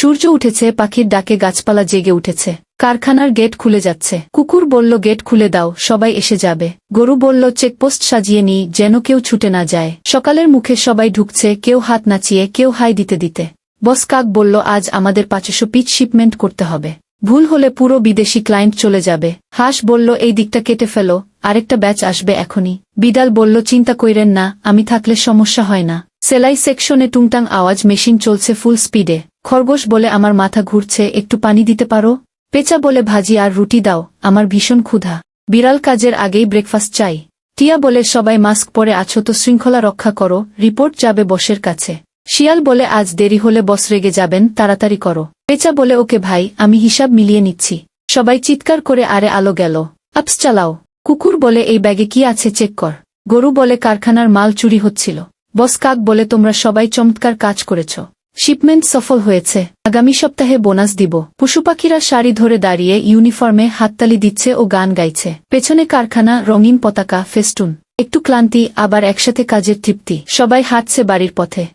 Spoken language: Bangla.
সূর্য উঠেছে, পাখির ডাকে গাছপালা জেগে উঠেছে। কারখানার গেট খুলে যাচ্ছে। কুকুর বলল, গেট খুলে দাও, সবাই এসে যাবে। গরু বলল, চেকপোস্ট সাজিয়ে নি, যেন কেউ ছুটে না যায়। সকালের মুখে সবাই ঢুকছে, কেউ হাত নাচিয়ে, কেউ হাই দিতে দিতে। বস কাক বলল, আজ আমাদের পাঁচশো পিচ শিপমেন্ট করতে হবে। ভুল হলে পুরো বিদেশি ক্লায়েন্ট চলে যাবে। হাঁস বলল, এই দিকটা কেটে ফেলো, আরেকটা ব্যাচ আসবে এখনই। বিদাল বলল, চিন্তা কইরেন না, আমি থাকলে সমস্যা হয় না। সেলাই সেকশনে টুংটাং আওয়াজ মেশিন চলছে ফুল স্পিডে। খরগোশ বলে আমার মাথা ঘুরছে, একটু পানি দিতে পারো? পেঁচা বলে ভাজি আর রুটি দাও, আমার ভীষণ ক্ষুধা। বিড়াল কাজের আগেই ব্রেকফাস্ট চাই। টিয়া বলে সবাই মাস্ক পরে আছো তো শৃঙ্খলা রক্ষা করো, রিপোর্ট যাবে বসের কাছে। শিয়াল বলে আজ দেরি হলে বস রেগে যাবেন, তাড়াতাড়ি করো। পেঁচা বলে ওকে ভাই, আমি হিসাব মিলিয়ে নিচ্ছি। সবাই চিৎকার করে আরে আলো গেল। আপস চালাও। কুকুর বলে এই ব্যাগে কি আছে চেক কর। গরু বলে কারখানার মাল চুরি হচ্ছিল। বস কাক বলে তোমরা সবাই চমৎকার কাজ করেছ। শিপমেন্ট সফল হয়েছে। আগামী সপ্তাহে বোনাস দিব। পশুপাখিরা শাড়ি ধরে দাঁড়িয়ে ইউনিফর্মে হাততালি দিচ্ছে ও গান গাইছে। পেছনে কারখানা, রঙিন পতাকা, ফেস্টুন। একটু ক্লান্তি, আবার একসাথে কাজের তৃপ্তি। সবাই হাঁটছে বাড়ির পথে।